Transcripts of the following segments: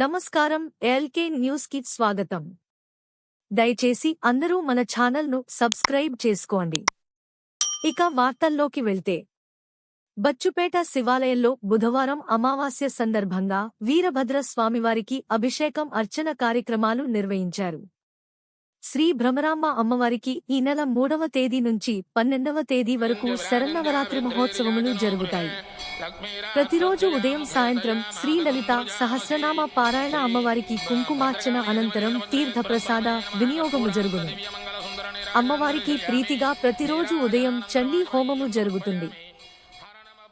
నమస్కారం ఎల్కే న్యూస్కి స్వాగతం. దయచేసి అందరూ మన ఛానల్ను సబ్స్క్రైబ్ చేసుకోండి. ఇక వార్తల్లోకి వెళ్తే. బచ్చుపేట శివాలయంలో బుధవారం అమావాస్య సందర్భంగా వీరభద్ర స్వామివారికి అభిషేకం అర్చన కార్యక్రమాలు నిర్వహించారు. శ్రీ భ్రమరాంబ అమ్మవారికి ఈ నెల మూడవ తేదీ నుంచి పన్నెండవ తేదీ వరకు శరన్నవరాత్రి మహోత్సవములు జరుగుతాయి. ప్రతిరోజు ఉదయం సాయంత్రం శ్రీ లలిత సహస్రనామ పారాయణ అమ్మవారికి కుంకుమార్చన అనంతరం తీర్థ ప్రసాద వినియోగము జరుగును. అమ్మవారికి ప్రీతిగా ప్రతిరోజు ఉదయం చండీ హోమము జరుగుతుంది.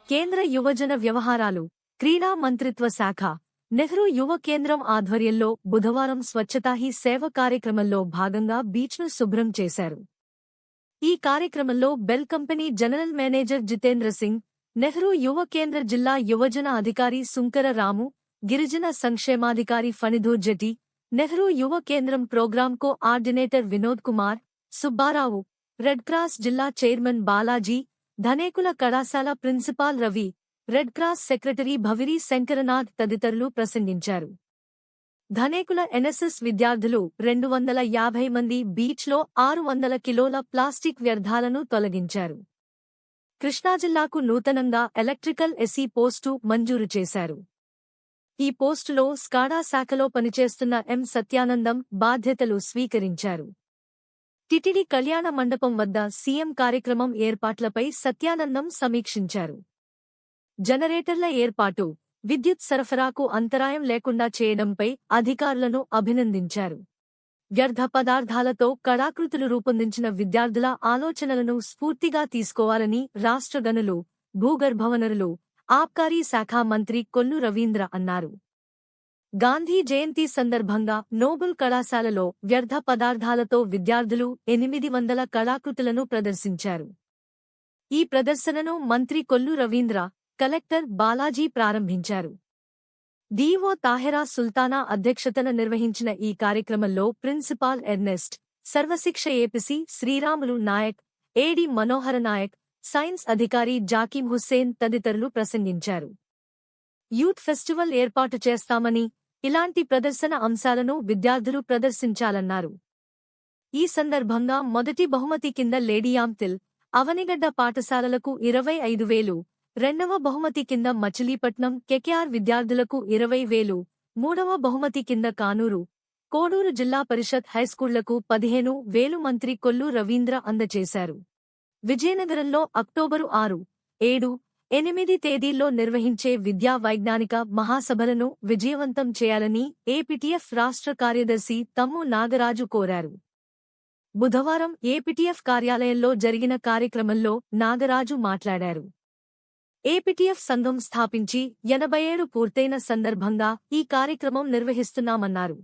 కేంద్ర యువజన వ్యవహారాలు క్రీడా మంత్రిత్వ శాఖ నెహ్రూ యువ కేంద్రం ఆధ్వర్యంలో బుధవారం స్వచ్ఛతాహి సేవ కార్యక్రమంలో భాగంగా బీచ్ను శుభ్రం చేశారు. ఈ కార్యక్రమంలో BEL company general manager Jitendra Singh Nehru Yuva Kendra జిల్లా యువజన అధికారి సుంకర రాము గిరిజన సంక్షేమాధికారి ఫణిధూర్ జటి నెహ్రూ యువ కేంద్రం programme coordinator Vinod Kumar Subbarao red cross జిల్లా చైర్మన్ బాలాజీ ధనేకుల కళాశాల principal Ravi red cross secretary Bhaviri Shankarnath తదితరులు ప్రసంగించారు. ధనేకుల ఎన్ఎస్ఎస్ విద్యార్థులు రెండు వందల యాభై మంది బీచ్లో ఆరు వందల కిలోల ప్లాస్టిక్ వ్యర్థాలను తొలగించారు. కృష్ణా జిల్లాకు నూతనంగా ఎలక్ట్రికల్ ఎస్సీ పోస్టు మంజూరు చేశారు. ఈ పోస్టులో స్కాడా శాఖలో పనిచేస్తున్న ఎం సత్యానందం బాధ్యతలు స్వీకరించారు. టిటిడి కళ్యాణ మండపం వద్ద సీఎం కార్యక్రమం ఏర్పాట్లపై సత్యానందం సమీక్షించారు. జనరేటర్ల ఏర్పాటు విద్యుత్ సరఫరాకు అంతరాయం లేకుండా చేయడంపై అధికారులను అభినందించారు. వ్యర్థ పదార్థాలతో కళాకృతులు రూపొందించిన విద్యార్థుల ఆలోచనలను స్ఫూర్తిగా తీసుకోవాలని రాష్ట్ర గనులు భూగర్భవనరులు ఆబ్కారీ శాఖ మంత్రి కొల్లు రవీంద్ర అన్నారు. గాంధీ జయంతి సందర్భంగా నోబుల్ కళాశాలలో వ్యర్థ పదార్థాలతో విద్యార్థులు ఎనిమిది వందల కళాకృతులను ప్రదర్శించారు. ఈ ప్రదర్శనను మంత్రి కొల్లు రవీంద్ర కలెక్టర్ బాలాజీ ప్రారంభించారు. డిఓ తాహెరా సుల్తానా అధ్యక్షతన నిర్వహించిన ఈ కార్యక్రమంలో principal Ernest Sarvashiksha APC Sriramulu Nayak AD Manohara Nayak science అధికారి జాకీం హుస్సేన్ తదితరులు ప్రసంగించారు. యూత్ ఫెస్టివల్ ఏర్పాటు చేస్తామని ఇలాంటి ప్రదర్శన అంశాలను విద్యార్థులు ప్రదర్శించాలన్నారు. ఈ సందర్భంగా మొదటి బహుమతి కింద లేడీయాంతిల్ అవనిగడ్డ పాఠశాలలకు ఇరవై ఐదు వేలు రెండవ బహుమతి కింద మచిలీపట్నం కెకెఆర్ విద్యార్థులకు ఇరవై వేలు. మూడవ బహుమతి కింద కానూరు. కోడూరు జిల్లా పరిషత్ హైస్కూళ్ళకు పదిహేను వేలు మంత్రి కొల్లు రవీంద్ర అందజేశారు. విజయనగరంలో అక్టోబరు ఆరు ఏడు ఎనిమిది తేదీల్లో నిర్వహించే విద్యా వైజ్ఞానిక మహాసభలను విజయవంతం చేయాలని ఏపీటీఎఫ్ రాష్ట్ర కార్యదర్శి తమ్ము నాగరాజు కోరారు. బుధవారం ఏపీటీఎఫ్ కార్యాలయంలో జరిగిన కార్యక్రమంలో నాగరాజు మాట్లాడారు. ఏపీటీఎఫ్ సంఘం స్థాపించి ఎనభై ఏడు పూర్తయిన సందర్భంగా ఈ కార్యక్రమం నిర్వహిస్తున్నామన్నారు.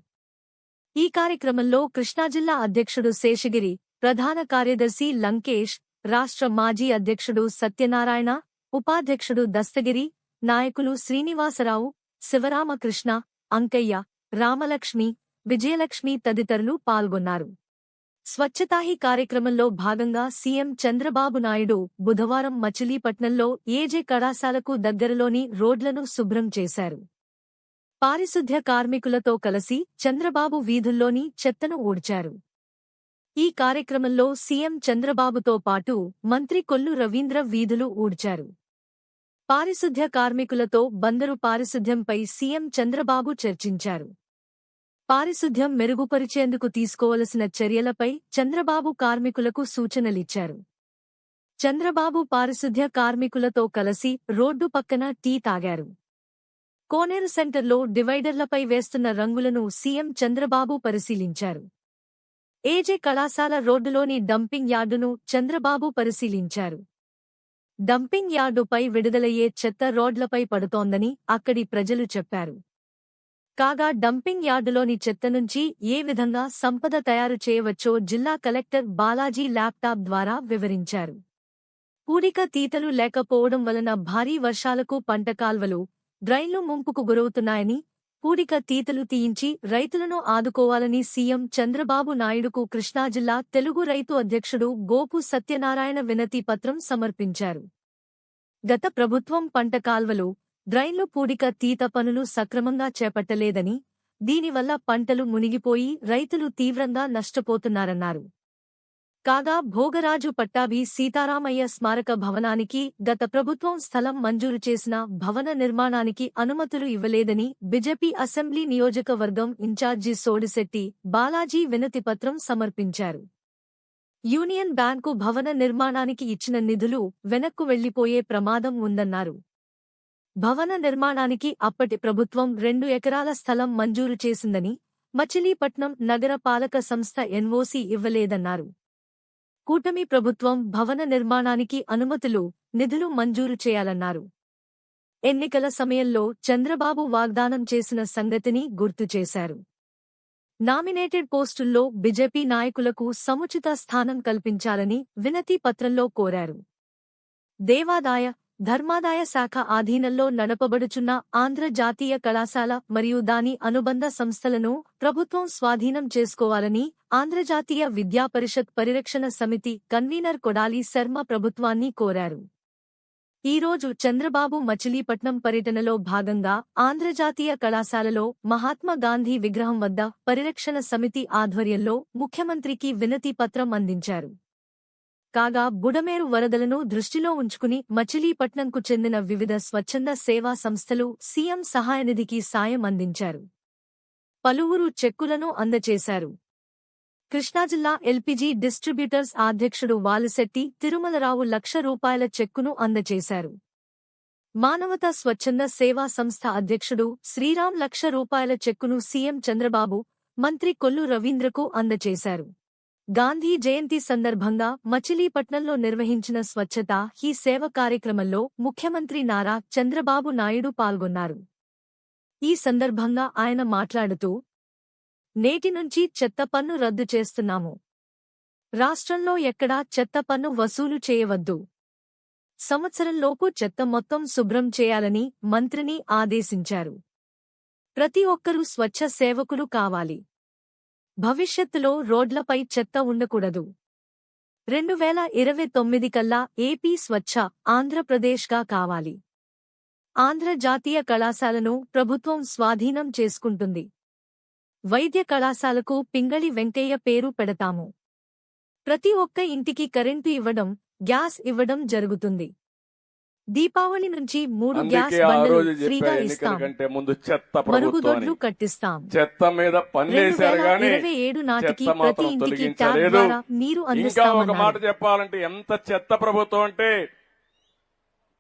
ఈ కార్యక్రమంలో కృష్ణాజిల్లా అధ్యక్షుడు శేషగిరి ప్రధాన కార్యదర్శి లంకేష్ రాష్ట్ర మాజీ అధ్యక్షుడు సత్యనారాయణ ఉపాధ్యక్షుడు దస్తగిరి నాయకులు శ్రీనివాసరావు శివరామకృష్ణ అంకయ్య రామలక్ష్మి విజయలక్ష్మి తదితరులు పాల్గొన్నారు. స్వచ్ఛతాహి కార్యక్రమంలో భాగంగా సీఎం చంద్రబాబు నాయుడు బుధవారం మచిలీపట్నంలో ఏజే కళాశాలకు దగ్గరలోని రోడ్లను శుభ్రం చేశారు. పారిశుద్ధ్య కార్మికులతో కలిసి చంద్రబాబు వీధుల్లోని చెత్తను ఊడ్చారు. ఈ కార్యక్రమంలో సీఎం చంద్రబాబుతో పాటు మంత్రి కొల్లు రవీంద్ర వీధులు ఊడ్చారు. పారిశుద్ధ్య కార్మికులతో బందరు పారిశుద్ధ్యంపై సీఎం చంద్రబాబు చర్చించారు. పారిశుద్ధ్యం మెరుగుపరిచేందుకు తీసుకోవలసిన చర్యలపై చంద్రబాబు కార్మికులకు సూచనలిచ్చారు. చంద్రబాబు పారిశుద్ధ్య కార్మికులతో కలిసి రోడ్డు పక్కన టీ తాగారు. కోనేరు సెంటర్లో డివైడర్లపై వేస్తున్న రంగులను సీఎం చంద్రబాబు పరిశీలించారు. ఏజే కళాశాల రోడ్డులోని డంపింగ్ యార్డును చంద్రబాబు పరిశీలించారు. డంపింగ్ యార్డుపై విడుదలయ్యే చెత్త రోడ్లపై పడుతోందని అక్కడి ప్రజలు చెప్పారు. కాగా డంపింగ్ యార్డులోని చెత్త నుంచి ఏ విధంగా సంపద తయారు చేయవచ్చో జిల్లా కలెక్టర్ బాలాజీ ల్యాప్టాప్ ద్వారా వివరించారు. పూడిక తీతలు లేకపోవడం వలన భారీ వర్షాలకు పంట కాల్వలు డ్రైన్లు ముంపుకు గురవుతున్నాయని పూడిక తీతలు తీయించి రైతులను ఆదుకోవాలని సీఎం చంద్రబాబు నాయుడుకు కృష్ణా జిల్లా తెలుగు రైతు అధ్యక్షుడు గోపు సత్యనారాయణ వినతి పత్రం సమర్పించారు. గత ప్రభుత్వం పంట కాల్వలు డ్రైన్లు పూడిక తీత పనులు సక్రమంగా చేపట్టలేదని దీనివల్ల పంటలు మునిగిపోయి రైతులు తీవ్రంగా నష్టపోతున్నారన్నారు. కాగా భోగరాజు పట్టాభి సీతారామయ్య స్మారక భవనానికి గత ప్రభుత్వం స్థలం మంజూరు చేసిన భవన నిర్మాణానికి అనుమతులు ఇవ్వలేదని బీజేపీ అసెంబ్లీ నియోజకవర్గం ఇన్ఛార్జి సోడిశెట్టి బాలాజీ వినతిపత్రం సమర్పించారు. యూనియన్ బ్యాంకు భవన నిర్మాణానికి ఇచ్చిన నిధులు వెనక్కు వెళ్ళిపోయే ప్రమాదం ఉందన్నారు. భవన నిర్మాణానికి అప్పటి ప్రభుత్వం రెండు ఎకరాల స్థలం మంజూరు చేసిందని మచిలీపట్నం నగర పాలక సంస్థ ఎన్ఓసీ ఇవ్వలేదన్నారు. కూటమి ప్రభుత్వం భవన నిర్మాణానికి అనుమతులు నిధులు మంజూరు చేయాలన్నారు. ఎన్నికల సమయంలో చంద్రబాబు వాగ్దానం చేసిన సంగతిని గుర్తు చేశారు. నామినేటెడ్ పోస్టుల్లో బీజేపీ నాయకులకు సముచిత స్థానం కల్పించాలని వినతి పత్రంలో కోరారు. దేవాదాయ ధర్మాదాయ శాఖ ఆధీనంలో నడపబడుచున్న ఆంధ్ర జాతీయ కళాశాల మరియు దాని అనుబంధ సంస్థలను ప్రభుత్వం స్వాధీనం చేసుకోవాలని ఆంధ్రజాతీయ విద్యా పరిషత్ పరిరక్షణ సమితి కన్వీనర్ కొడాలి శర్మ ప్రభుత్వాన్ని కోరారు. ఈరోజు చంద్రబాబు మచిలీపట్నం పర్యటనలో భాగంగా ఆంధ్రజాతీయ కళాశాలలో మహాత్మా గాంధీ విగ్రహం వద్ద పరిరక్షణ సమితి ఆధ్వర్యంలో ముఖ్యమంత్రికి వినతి పత్రం అందించారు. కాగా బుడమేరు వరదలను దృష్టిలో ఉంచుకుని మచిలీపట్నంకు చెందిన వివిధ స్వచ్ఛంద సేవా సంస్థలు సీఎం సహాయనిధికి సాయం అందించారు. పలువురు చెక్కులను అందచేశారు. కృష్ణాజిల్లా ఎల్పీజీ డిస్ట్రిబ్యూటర్స్ అధ్యక్షుడు వాలిశెట్టి తిరుమలరావు లక్ష రూపాయల చెక్కును అందచేశారు. మానవతా స్వచ్ఛంద సేవా సంస్థ అధ్యక్షుడు శ్రీరామ్ లక్ష రూపాయల చెక్కును సీఎం చంద్రబాబు మంత్రి కొల్లు రవీంద్రకు అందచేశారు. గాంధీ జయంతి సందర్భంగా మచిలీపట్నంలో నిర్వహించిన స్వచ్ఛత హీ సేవ కార్యక్రమంలో ముఖ్యమంత్రి నారా చంద్రబాబు నాయుడు పాల్గొన్నారు. ఈ సందర్భంగా ఆయన మాట్లాడుతూ నేటి నుంచి చెత్త పన్ను రద్దు చేస్తున్నాము. రాష్ట్రంలో ఎక్కడా చెత్త పన్ను వసూలు చేయవద్దు. సంవత్సరంలోపు చెత్త మొత్తం శుభ్రం చేయాలని మంత్రిని ఆదేశించారు. ప్రతి ఒక్కరూ స్వచ్ఛ సేవకులు కావాలి. భవిష్యత్తులో రోడ్లపై చెత్త ఉండకూడదు. రెండు వేల ఇరవై తొమ్మిది కల్లా ఏపీ స్వచ్ఛ ఆంధ్రప్రదేశ్గా కావాలి. ఆంధ్ర జాతీయ కళాశాలను ప్రభుత్వం స్వాధీనం చేసుకుంటుంది. వైద్య కళాశాలకు పింగళి వెంకయ్య పేరు పెడతాము. ప్రతి ఒక్క ఇంటికి కరెంటు ఇవ్వడం గ్యాస్ ఇవ్వడం జరుగుతుంది. దీపావళి నుంచి మూడు గ్యాస్ బండలు ఫ్రీగా ఇస్తాం. కంటే ముందు చెత్త మరుగుదొడ్లు. కట్టిస్తాం. చెత్త మీద వేల గాని ఇరవై ఏడు నాటికి ప్రతి ఇంటికి ట్యాప్ తొలగించలేదు ద్వారా నీరు ఇంకా ఒక మాట చెప్పాలంటే ఎంత చెత్త ప్రభుత్వం అంటే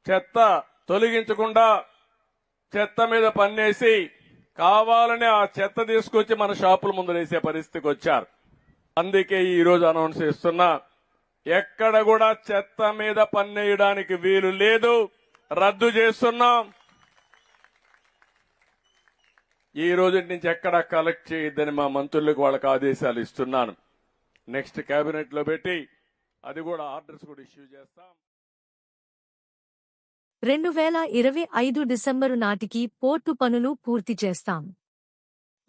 చెత్త తొలగించకుండా చెత్త మీద పన్నేసి కావాలని ఆ చెత్త తీసుకొచ్చి మన షాపుల ముందు వేసే పరిస్థితికి వచ్చారు. అందుకే ఈ రోజు అనౌన్స్ చేస్తున్నా ఎక్కడ కూడా చెత్త మీద పన్నేయడానికి వీలు లేదు. రద్దు చేస్తున్నాం. ఈ రోజు నుంచి ఎక్కడ కలెక్ట్ చేయొద్దని మా మంత్రులకు వాళ్ళకి ఆదేశాలు ఇస్తున్నాను. నెక్స్ట్ కేబినెట్లో పెట్టి అది కూడా ఆర్డర్స్ కూడా ఇష్యూ చేస్తాం. రెండు వేల ఇరవై ఐదు డిసెంబరు నాటికి పోర్టు పనులు పూర్తి చేస్తాం.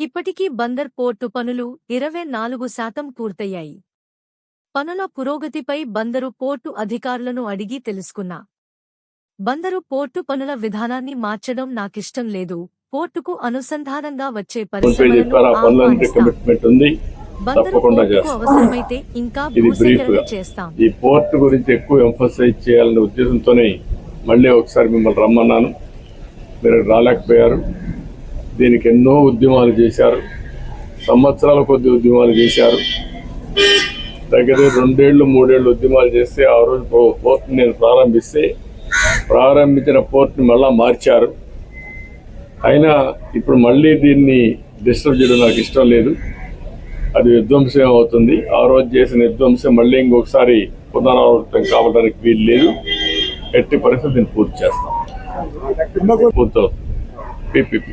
ఇప్పటికీ బందర్ పోర్టు పనులు ఇరవై నాలుగు శాతం పూర్తయ్యాయి. పనుల పురోగతిపై బందరు పోర్టు అధికారులను అడిగి తెలుసుకున్నా. బందరు పోర్టు పనుల విధానాన్ని మార్చడం నాకిష్టం లేదు. పోర్టుకు అనుసంధానంగా వచ్చే ఫోన్ పే పరిశ్రమలను చెప్పారు ఆ పనులన్నిటి ఆహ్వానిస్తాం. కమిట్మెంట్ ఉంది. బందరు తప్పకుండా పోర్టుకు చేస్తాం. అవసరమైతే ఇంకా చేస్తాం. ఈ పోర్ట్ గురించి ఎక్కువ ఎంఫసైజ్ చేయాలనే ఉద్దేశంతోనే మళ్ళీ ఒకసారి మిమ్మల్ని రమ్మన్నాను. మీరు రాలేకపోయారు. దీనికి ఎన్నో ఉద్యమాలు చేశారు. సంవత్సరాల కొద్ది ఉద్యమాలు చేశారు. దగ్గర రెండేళ్ళు మూడేళ్ళు ఉద్యమాలు చేస్తే ఆ రోజు పో- పోర్ట్ని నేను ప్రారంభిస్తే ప్రారంభించిన పోర్ట్ని మళ్ళా మార్చారు. అయినా ఇప్పుడు మళ్ళీ దీన్ని డిస్టర్బ్ చేయడం నాకు ఇష్టం లేదు. అది విధ్వంసం అవుతుంది. ఆ రోజు చేసిన విధ్వంసం మళ్ళీ ఇంకొకసారి పునరావృతం కావడానికి వీలు లేదు. ఎట్టి పరిస్థితిని పూర్తి చేస్తాం. పూర్తవుతుంది. పిపిపి.